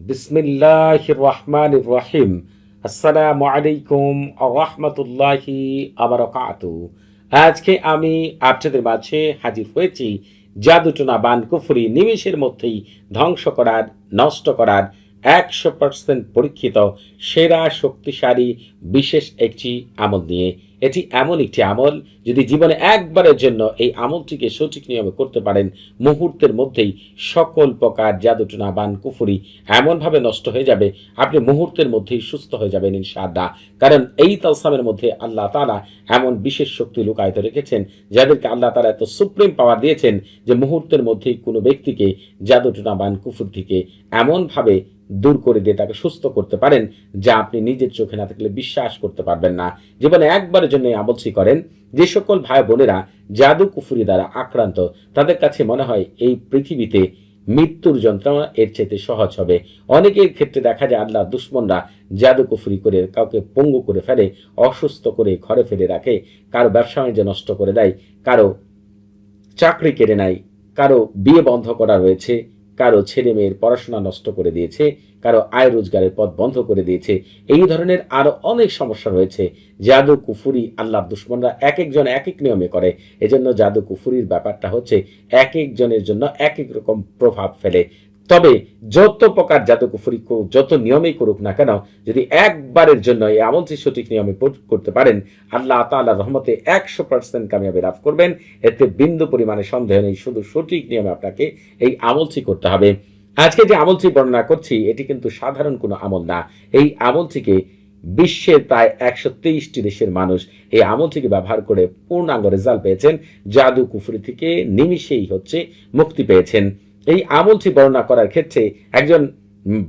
বিসমিল্লাহ রহমান রহিম আসসালামু আলাইকুম রহমতুল্লাহি আবরকাতু। আজকে আমি আপনাদের মাঝে হাজির হয়েছি জাদুটনা বান কুফরি নিমেষের মধ্যেই ধ্বংস করার, নষ্ট করার, একশো পার্সেন্ট পরীক্ষিত, সেরা, শক্তিশালী, বিশেষ একটি আমল নিয়ে এটি এমন একটি আমল যদি জীবনে একবারের জন্য এই আমলটিকে সঠিক নিয়মে করতে পারেন, মুহূর্তের মধ্যেই সকল প্রকার জাদুটনা বান কুফুরি এমনভাবে নষ্ট হয়ে যাবে, আপনি মুহূর্তের মধ্যেই সুস্থ হয়ে যাবেন ইনশাআল্লাহ। কারণ এই তালসামের মধ্যে আল্লাহ তালা এমন বিশেষ শক্তি লুকায়িত রেখেছেন, যাদেরকে আল্লাহ তালা এত সুপ্রিম পাওয়ার দিয়েছেন যে মুহূর্তের মধ্যেই কোনো ব্যক্তিকে জাদুটনা বান কুফুর থেকে এমনভাবে দূর করে দিয়ে তাকে সুস্থ করতে পারেন, যা আপনি নিজের চোখে না থাকলে বিশ্বাস করতে পারবেন না। জীবনে একবারের জন্য এই করেন, যে সকল ভাই বোনেরা জাদু কুফুরি দ্বারা আক্রান্ত, তাদের কাছে মনে হয় এই পৃথিবীতে মৃত্যুর যন্ত্রণা এর চাইতে সহজ হবে। অনেকের ক্ষেত্রে দেখা যায় আল্লাহ দুশ্মনরা জাদু কুফুরি করে কাউকে পঙ্গু করে ফেলে, অসুস্থ করে ঘরে ফেলে রাখে, কারও ব্যবসা বাণিজ্য নষ্ট করে দেয়, কারও চাকরি কেড়ে নেয়, কারও বিয়ে বন্ধ করা রয়েছে কারও ছেলে মেয়ের পড়াশোনা নষ্ট করে দিয়েছে, কারও আয় রোজগারের পথ বন্ধ করে দিয়েছে। এই ধরনের আরও অনেক সমস্যা রয়েছে। জাদু, কুফুরি আল্লাহ দুশ্মনরা এক একজন এক এক নিয়মে করে। এজন্য জাদু, কুফুরির ব্যাপারটা হচ্ছে এক একজনের জন্য এক এক রকম প্রভাব ফেলে। তবে যত প্রকার জাদু কুফুরি করুক, যত নিয়মেই করুক না কেন যদি একবারের জন্য এই আমলটি সঠিক নিয়মে করতে পারেন আল্লাহ তাআলা রহমতে একশো পার্সেন্ট কামিয়াবি লাভ করবেন। এতে বিন্দু পরিমাণে সন্দেহ নেই শুধু সঠিক নিয়মে আপনাকে এই আমলটি করতে হবে। আজকে যে আমলটি বর্ণনা করছি এটি কিন্তু সাধারণ কোনো আমল না। এই আমলটিকে বিশ্বের প্রায় একশো তেইশটি দেশের মানুষ এই আমলটিকে ব্যবহার করে পূর্ণাঙ্গ রেজাল্ট পেয়েছেন। জাদু কুফরি থেকে নিমিষেই হচ্ছে মুক্তি পেয়েছেন। এই আমলটি বর্ণনা করার ক্ষেত্রে একজন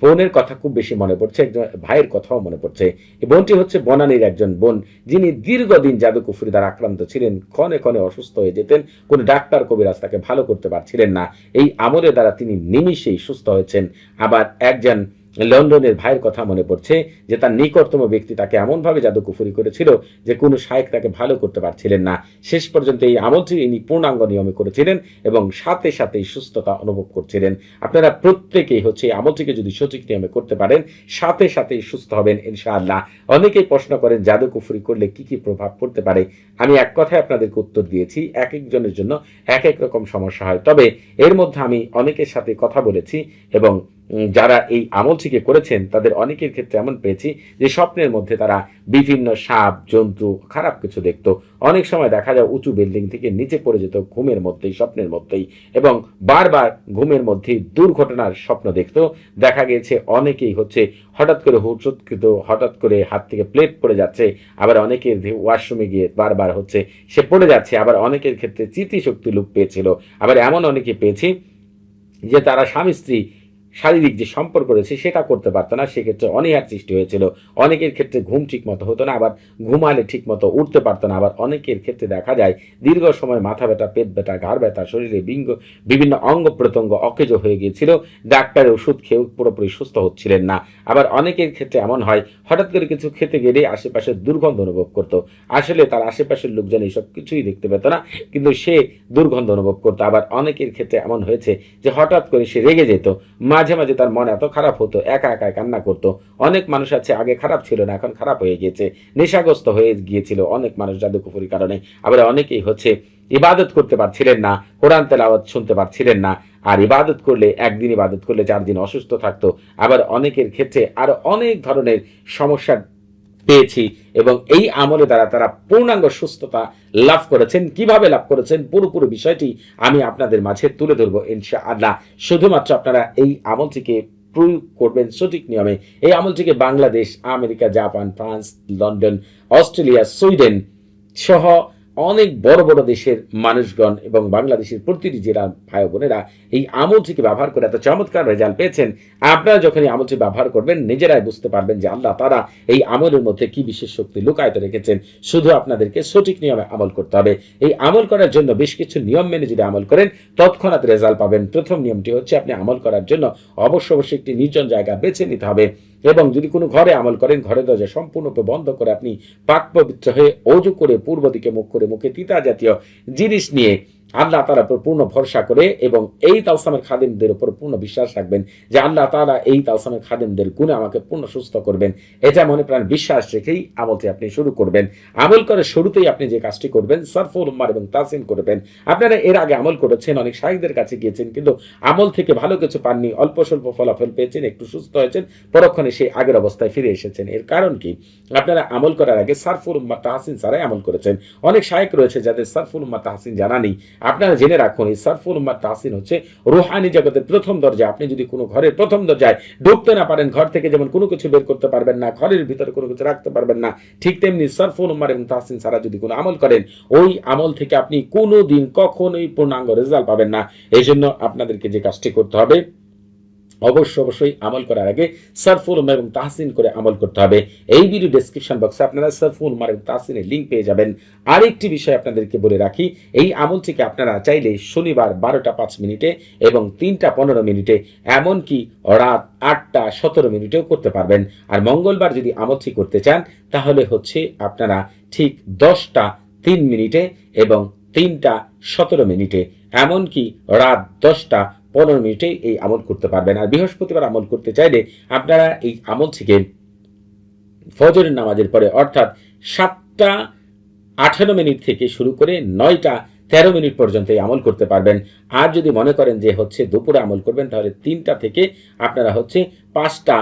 বোনের কথা খুব বেশি মনে পড়ছে, একজন ভাইয়ের কথাও মনে পড়ছে। এই বোনটি হচ্ছে বনানীর একজন বোন, যিনি দীর্ঘদিন জাদু কুফুরি দ্বারা আক্রান্ত ছিলেন, ক্ষণে ক্ষণে অসুস্থ হয়ে যেতেন, কোনো ডাক্তার কবিরাজ তাকে ভালো করতে পারছিলেন না। এই আমলের দ্বারা তিনি নিমিষেই সুস্থ হয়েছেন। আবার একজন লন্ডনের ভাইয়ের কথা মনে পড়ছে যে তার নিকটতম ব্যক্তি তাকে এমনভাবে জাদু কুফুরি করেছিল যে কোনো শায়েক তাকে ভালো করতে পারছিলেন না। শেষ পর্যন্ত এই আমলটি ইনি পূর্ণাঙ্গ নিয়মে করেছিলেন এবং সাথে সাথেই সুস্থতা অনুভব করছিলেন। আপনারা প্রত্যেকেই হচ্ছে এই আমলটিকে যদি সঠিক নিয়মে করতে পারেন, সাথে সাথেই সুস্থ হবেন ইনশাআল্লাহ। অনেকেই প্রশ্ন করেন জাদু কুফুরি করলে কি কি প্রভাব পড়তে পারে? আমি এক কথায় আপনাদেরকে উত্তর দিয়েছি, এক একজনের জন্য এক এক রকম সমস্যা হয়। তবে এর মধ্যে আমি অনেকের সাথে কথা বলেছি এবং যারা এই আমলটিকে করেছেন, তাদের অনেকের ক্ষেত্রে এমন পেয়েছি যে স্বপ্নের মধ্যে তারা বিভিন্ন সাপ, জন্তু, খারাপ কিছু দেখতো। অনেক সময় দেখা যায় উঁচু বিল্ডিং থেকে নিচে পড়ে যেত, ঘুমের মধ্যেই, স্বপ্নের মধ্যেই এবং বারবার ঘুমের মধ্যেই দুর্ঘটনার স্বপ্ন দেখতো। দেখা গিয়েছে অনেকেই হচ্ছে হঠাৎ করে হুচৎকৃত হঠাৎ করে হাত থেকে প্লেট পড়ে যাচ্ছে, আবার অনেকের ওয়াশরুমে গিয়ে বারবার হচ্ছে সে পড়ে যাচ্ছে, আবার অনেকের ক্ষেত্রে স্মৃতিশক্তি লুপ পেয়েছিল। আবার এমন অনেকে পেয়েছি যে তারা স্বামী স্ত্রী শারীরিক যে সম্পর্ক রয়েছে সেটা করতে পারতো না, সেক্ষেত্রে অনীহার সৃষ্টি হয়েছিল। অনেকের ক্ষেত্রে ঘুম ঠিক মতো হতো না, আবার ঘুমালে ঠিক মতো উঠতে পারতো না, আবার অনেকের ক্ষেত্রে দেখা যায় দীর্ঘ সময় মাথা ব্যথা, পেট ব্যথা, ঘাড় ব্যথা, শরীরে বিঙ্গ, বিভিন্ন অঙ্গ প্রত্যঙ্গ অকেজ হয়ে গিয়েছিল। ডাক্তারের ওষুধ খেয়েও পুরোপুরি সুস্থ হচ্ছিলেন না। আবার অনেকের ক্ষেত্রে এমন হয়, হঠাৎ করে কিছু খেতে গেলে আশেপাশে দুর্গন্ধ অনুভব করতো। আসলে তার আশেপাশের লোকজন এইসব কিছুই দেখতে পেত না, কিন্তু সে দুর্গন্ধ অনুভব করতো। আবার অনেকের ক্ষেত্রে এমন হয়েছে যে হঠাৎ করে সে রেগে যেত। মাঝে মাঝে তার মন এত খারাপ হতো, একা একা কান্না করত। অনেক মানুষ আছে, আগে খারাপ ছিল না, এখন খারাপ হয়ে গিয়েছে। নেশাগ্রস্ত হয়ে গিয়েছিল অনেক মানুষ জাদুকুপুরির কারণে। আবার অনেকেই হচ্ছে ইবাদত করতে পারছিলেন না, কোরআন তেলাওয়াত শুনতে পারছিলেন না। আর ইবাদত করলে, একদিন ইবাদত করলে চার দিন অসুস্থ থাকতো। আবার অনেকের ক্ষেত্রে আরও অনেক ধরনের সমস্যা পেয়েছি এবং এই আমলে দ্বারা তারা পূর্ণাঙ্গ সুস্থতা লাভ করেছেন। কীভাবে লাভ করেছেন? পুরোপুরি বিষয়টি আমি আপনাদের মাঝে তুলে ধরব ইনশা আল্লাহ শুধুমাত্র আপনারা এই আমলটিকে প্রয়োগ করবেন সঠিক নিয়মে। এই আমলটিকে Bangladesh, America, Japan, France, London, Australia, Sweden সহ অনেক বড় বড় দেশের মানুষগণ এবং বাংলাদেশের প্রতিটি জেলার ভাই বোনেরা এই আমলটিকে ব্যবহার করে এত চমৎকার রেজাল্ট পেয়েছেন। আপনারা যখন এই আমলটি ব্যবহার করবেন, নিজেরাই বুঝতে পারবেন যে আল্লাহ তারা এই আমলের মধ্যে কি বিশেষ শক্তি লুকায়িত রেখেছেন। শুধু আপনাদেরকে সঠিক নিয়মে আমল করতে হবে। এই আমল করার জন্য বেশ কিছু নিয়ম মেনে যদি আমল করেন, তৎক্ষণাৎ রেজাল্ট পাবেন। প্রথম নিয়মটি হচ্ছে আপনি আমল করার জন্য অবশ্য অবশ্যই একটি নির্জন জায়গা বেছে নিতে হবে এবং যদি কোনো ঘরে আমল করেন, ঘরের দরজা সম্পূর্ণরূপে বন্ধ করে আপনি পাক পবিত্র হয়ে অজু করে পূর্ব দিকে মুখ করে মুখে তিতা জাতীয় জিনিস নিয়ে আল্লাহ তালার উপর পূর্ণ ভরসা করে এবং এই তালসামের খাদিমদের উপর পূর্ণ বিশ্বাস রাখবেন যে আল্লাহ তালা এই তালসামের খাদিমদের গুণে আমাকে পূর্ণ সুস্থ করবেন। এটা মনে প্রাণ বিশ্বাস রেখেই আমলটি আপনি শুরু করবেন। আমল করে শুরুতেই আপনি যে কাজটি করবেন, সরফুল উম্মার এবং তাসিন করবেন। আপনারা এর আগে আমল করেছেন, অনেক শাহিদের কাছে গিয়েছেন, কিন্তু আমল থেকে ভালো কিছু পাননি, অল্প স্বল্প ফলাফল পেয়েছেন, একটু সুস্থ হয়েছেন, পরক্ষণে সেই আগের অবস্থায় ফিরে এসেছেন। এর কারণ কি? আপনারা আমল করার আগে সারফুল উম্মা তাহসিন ছাড়াই আমল করেছেন। অনেক শায়ক রয়েছে যাদের সারফুল উম্মা তাহসিন জানা নেই। আপনারা জেনে রাখুন এই সারফুল উম্মা তাহসিন হচ্ছে রুহানি জগতের প্রথম দরজা আপনি যদি কোনো ঘরের প্রথম দরজায় ঢুকতে না পারেন, ঘর থেকে যেমন কোনো কিছু বের করতে পারবেন না, ঘরের ভিতরে কোনো কিছু রাখতে পারবেন না, ঠিক তেমনি সারফুল উম্মার এবং তাহসিন ছাড়া যদি কোনো আমল করেন, ওই আমল থেকে আপনি কোনো দিন কখনোই পূর্ণাঙ্গ রেজাল্ট পাবেন না। এই জন্য আপনাদেরকে যে কাজটি করতে হবে অবশ্য অবশ্যই আমল করার আগে সারফুল উমা এবং তাহসিন করে আমল করতে হবে। এই ভিডিও ডেসক্রিপশন বক্সে আপনারা সারফুল উমা এবং তাহসিনের লিঙ্ক পেয়ে যাবেন। আরেকটি বিষয় আপনাদেরকে বলে রাখি, এই আমলটিকে আপনারা চাইলে শনিবার বারোটা পাঁচ মিনিটে এবং তিনটা পনেরো মিনিটে, এমনকি রাত আটটা সতেরো মিনিটেও করতে পারবেন। আর মঙ্গলবার যদি আমলটি করতে চান, তাহলে হচ্ছে আপনারা ঠিক দশটা তিন মিনিটে এবং তিনটা সতেরো মিনিটে, এমনকি রাত দশটা পনেরো মিনিটে এই আমল করতে পারবেন। আর বৃহস্পতিবার আমল করতে চাইলে আপনারা এই আমল থেকে ফজরের নামাজের পরে, অর্থাৎ সাতটা আঠারো মিনিট থেকে শুরু করে নয়টা তেরো মিনিট পর্যন্ত এই আমল করতে পারবেন। আর যদি মনে করেন যে হচ্ছে দুপুরে আমল করবেন, তাহলে তিনটা থেকে আপনারা হচ্ছে পাঁচটা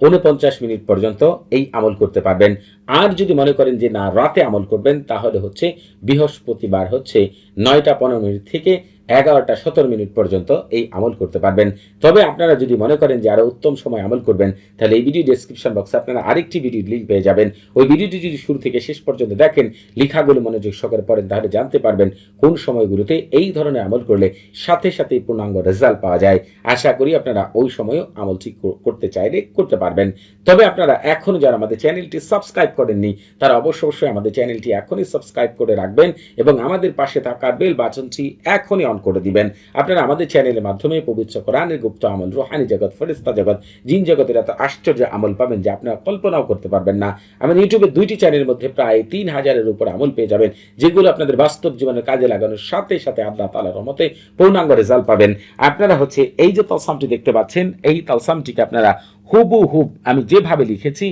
উনপঞ্চাশ মিনিট পর্যন্ত এই আমল করতে পারবেন। আর যদি মনে করেন যে না, রাতে আমল করবেন, তাহলে হচ্ছে বৃহস্পতিবার হচ্ছে নয়টা পনেরো মিনিট থেকে এগারোটা সতেরো মিনিট পর্যন্ত এই আমল করতে পারবেন। তবে আপনারা যদি মনে করেন যে আরও উত্তম সময় আমল করবেন, তাহলে এই ভিডিও ডেসক্রিপশন বক্সে আপনারা আরেকটি ভিডিও লিঙ্ক পেয়ে যাবেন। ওই ভিডিওটি যদি শুরু থেকে শেষ পর্যন্ত দেখেন, লেখাগুলো মনোযোগ সহকারে পড়েন, তাহলে জানতে পারবেন কোন সময়গুলোতে এই ধরনের আমল করলে সাথে সাথে পূর্ণাঙ্গ রেজাল্ট পাওয়া যায়। আশা করি আপনারা ওই সময়ও আমল ঠিক করতে চাইলে করতে পারবেন। তবে আপনারা এখনও যারা আমাদের চ্যানেলটি সাবস্ক্রাইব করেননি, তারা অবশ্য অবশ্যই আমাদের চ্যানেলটি এখনই সাবস্ক্রাইব করে রাখবেন এবং আমাদের পাশে থাকা বেল বাচনটি এখনই অন করে দিবেন। আপনারা আমাদের চ্যানেলের মাধ্যমে পবিত্র কোরআনের গুপ্ত আমল, রোহানি জগৎ ফেরিস্তা জগৎ, জিন জগতের এত আশ্চর্য আমল পাবেন যে আপনারা কল্পনাও করতে পারবেন না। আমাদের ইউটিউবে দুইটি চ্যানেলের মধ্যে প্রায় তিন হাজারের উপর আমল পেয়ে যাবেন, যেগুলো আপনাদের বাস্তব জীবনের কাজে লাগানোর সাথে সাথে আল্লাহ তালার রহমতে পূর্ণাঙ্গ রেজাল্ট পাবেন। আপনারা হচ্ছে এই যে তালসামটি দেখতে পাচ্ছেন, এই তালসামটিকে আপনারা হুবু হুব আমি যেভাবে লিখেছি,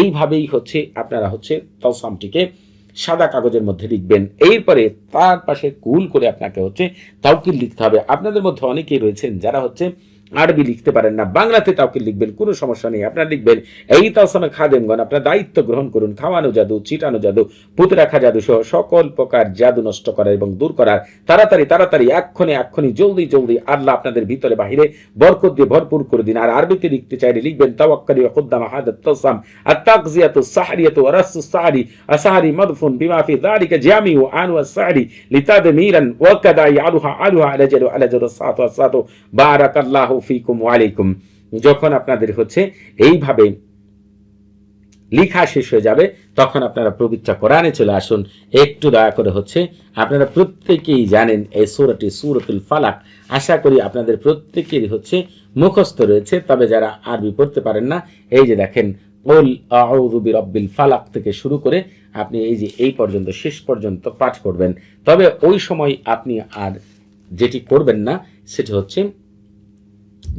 এইভাবেই হচ্ছে আপনারা হচ্ছে তালসামটিকে সাদা কাগজের মধ্যে লিখবেন। এরপরে তার পাশে কুল করে আপনাকে হচ্ছে তাও কি লিখতে হবে। আপনাদের মধ্যে অনেকেই রয়েছেন যারা হচ্ছে আরবি লিখতে পারেন না, বাংলাতে তাওকিল লিখবেন, কোনো সমস্যা নেই। আপনারা লিখবেন, এই তালসামে খাদেমগণ, আপনার দায়িত্ব গ্রহণ করুন। খাওয়ানো জাদু চিটানো জাদু, পুঁতে রাখা জাদু সহ সকল প্রকার জাদু নষ্ট করার এবং দূর করার। তাড়াতাড়ি তাড়াতাড়ি, এক্ষণে, এক্ষণি, জলদি জলদি আল্লাহ আপনাদের ভিতরে, বাহিরে বরকত দিয়ে ভরপুর করে দিন। আর আরবিতে লিখতে চাইলে লিখবেন, তাওয়াক্কালি ওয়া কুদ্দামা হাদাত তালসাম আত-তাগজিয়াতু সাহরিয়াতু ওয়া রাসু সাহরি আসাহরি মাদফুন বিমা ফি যালিকা জামিউ আনু আস-সাহরি লিতাদমিরান ওয়া কাদা ইয়ালুহা আলুহা আলাজারু আলাজারু সাতু সাতু বারাকাল্লাহু ফিকুম ওয়া আলাইকুম। যখন আপনাদের হচ্ছে এইভাবে লিখা শেষ হয়ে যাবে, তখন আপনারা পবিত্র কোরআনে চলে আসুন। একটু দয়া করে হচ্ছে আপনারা প্রত্যেকেই জানেন এই সুরটি সুরতুল ফালাক। আশা করি আপনাদের প্রত্যেকেরই হচ্ছে মুখস্থ রয়েছে, তবে যারা আরবি পড়তে পারেন না, এই যে দেখেন ওল আউযু বিরাব্বিল ফালাক থেকে শুরু করে আপনি এই যে এই পর্যন্ত, শেষ পর্যন্ত পাঠ করবেন। তবে ওই সময় আপনি আর যেটি করবেন না, সেটি হচ্ছে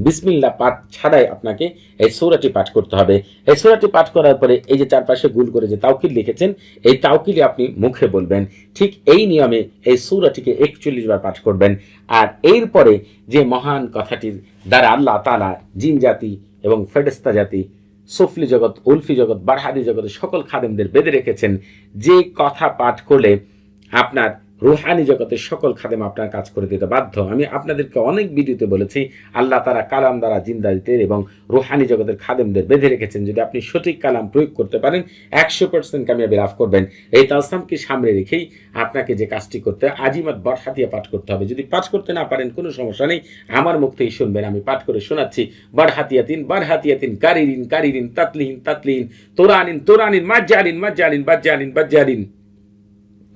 বিসমিল্লা পাঠ ছাড়াই আপনাকে এই সৌরাটি পাঠ করতে হবে। এই সৌরাটি পাঠ করার পরে এই যে চারপাশে গুল করে যে তাওকিল লিখেছেন, এই তাওকিলে আপনি মুখে বলবেন। ঠিক এই নিয়মে এই সৌরাটিকে একচল্লিশ বার পাঠ করবেন। আর এরপরে যে মহান কথাটির দ্বারা আল্লাহ তালা জিন জাতি এবং ফেরেস্তা জাতি, সুফলি জগৎ, উলফি জগৎ, বারহাদি জগতের সকল খাদেমদের বেঁধে রেখেছেন। যে কথা পাঠ করলে আপনার রুহানি জগতের সকল খাদেম আপনার কাজ করে দিতে বাধ্য। আমি আপনাদেরকে অনেক ভিডিওতে বলেছি, আল্লাহ তারা কালাম দ্বারা জিন্দাদিতের এবং রুহানি জগতের খাদেমদের বেঁধে রেখেছেন। যদি আপনি সঠিক কালাম প্রয়োগ করতে পারেন, একশো পার্সেন্ট কামিয়াবি লাভ করবেন। এই তালসামকে সামনে রেখেই আপনাকে যে কাজটি করতে আজিমাত বরহাতিয়া পাঠ করতে হবে। যদি পাঠ করতে না পারেন, কোনো সমস্যা নেই। আমার মুখ থেকেই শুনবেন, আমি পাঠ করে শোনাচ্ছি। বরহাতিয়াতিন বরহাতিয়াতিন কারিরিন কারিরিন, তাতলিহিন তাতলিহিন, তোরানিন তোরানিন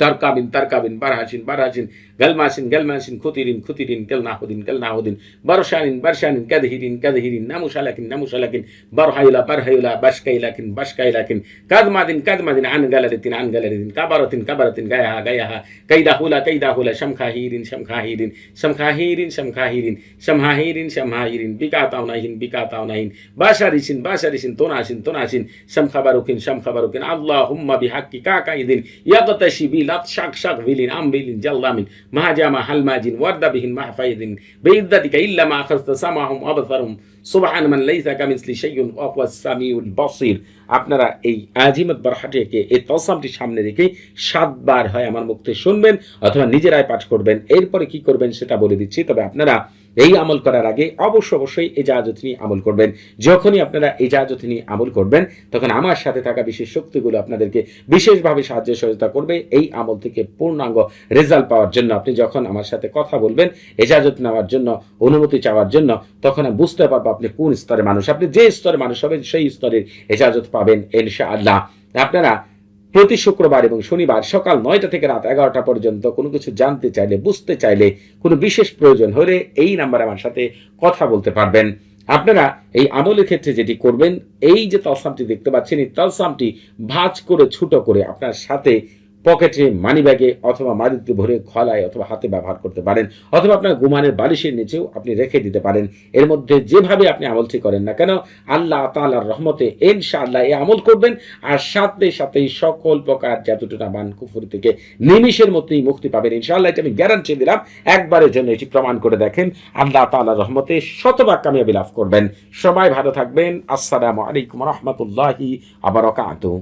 tarka bin tarka bin barhashin barhashin বারহাসিন বারহাসিন গালমাসিন গালমাসিন খুতিরিন খুতিরিন কেলনাহুদিন কেলনাহুদিন বারশানিন বারশানিন কাদহিরিন কাদহিরিন নামুশালাকিন নামুশালাকিন বারহাইলা বারহাইলা বাশকাইলাকিন বাশকাইলাকিন কাদমাদিন কাদমাদিন আন গালারিতিন আন গালারিতিন কাবারাতিন কাবারাতিন গায়াহা গায়াহা কাইদাহুলা কাইদাহুলা শামখাহিরিন শামখাহিরিন শামখাহিরিন শামখাহিরিন শামহাহিরিন শামহাহিরিন বিকাতাউনাহিন বিকাতাউনাহিন বাশারিসিন বাশারিসিন তোনাসিন তোনাসিন শামখাবারুকিন শামখাবারুকিন আল্লাহুম্মা বিহাক্কি কাকাইদিন ইয়াগতাশি বিলাত শাক শাক বিলিন আমবিলিন জাল্লামিন মাহাজামা হালমাজিন, ওয়ার্দাবিহিন মাহফাইদিন বেইদ্দাতিকা ইল্লা মা আখাযতা সামাহুম আবসারুম সুবহান মান লাইসা কামিসলি শাইউন ওয়া হুয়াস সামিউল বসির। আপনারা এই আজিমত বারহাটিকে এই তসামটি সামনে রেখে সাতবার হয় আমার মুক্তি শুনবেন অথবা নিজেরাই পাঠ করবেন। এরপরে কি করবেন সেটা বলে দিচ্ছি। তবে আপনারা এই আমল করার আগে অবশ্য অবশ্যই এজাজত নিয়ে আমল করবেন। যখনই আপনারা এজাজত নিয়ে আমল করবেন, তখন আমার সাথে থাকা বিশেষ শক্তিগুলো আপনাদেরকে বিশেষভাবে সাহায্য সহযোগিতা করবে। এই আমল থেকে পূর্ণাঙ্গ রেজাল্ট পাওয়ার জন্য আপনি যখন আমার সাথে কথা বলবেন, এজাজত নেওয়ার জন্য, অনুমতি চাওয়ার জন্য, তখন আমি বুঝতে পারব আপনি কোন স্তরের মানুষ। আপনি যে স্তরে মানুষ হবেন, সেই স্তরের এজাজত পাবেন, ইনশাআল্লাহ। আপনারা প্রতি শুক্রবার এবং শনিবার সকাল নয়টা থেকে রাত এগারোটা পর্যন্ত কোনো কিছু জানতে চাইলে, বুঝতে চাইলে, কোনো বিশেষ প্রয়োজন হলে এই নাম্বারে আমার সাথে কথা বলতে পারবেন। আপনারা এই আমলের ক্ষেত্রে যেটি করবেন, এই যে তলসামটি দেখতে পাচ্ছেন, এই তলসামটি ভাজ করে, ছুটো করে আপনার সাথে পকেটে মানি ব্যাগে অথবা মাটিতে ভরে খলায় অথবা হাতে ব্যবহার করতে পারেন, অথবা আপনার গুমানের বালিশের নিচেও আপনি রেখে দিতে পারেন। এর মধ্যে যেভাবে আপনি আমলটি করেন না কেন, আল্লাহ তাআলার রহমতে ইনশাআল্লাহ এই আমল করবেন, আর সাথে সাথেই সকল প্রকার জাতুটুনা বান কুফুরি থেকে নিমিষের মধ্যেই মুক্তি পাবেন। ইনশাআল্লাহ এটা আমি গ্যারান্টি দিলাম, একবারের জন্য এটি প্রমাণ করে দেখেন। আল্লাহ তাআলার রহমতে শতভাগ কামিয়াবি লাভ করবেন। সবাই ভালো থাকবেন। আসসালামু আলাইকুম রহমতুল্লাহি আবারকাতুহু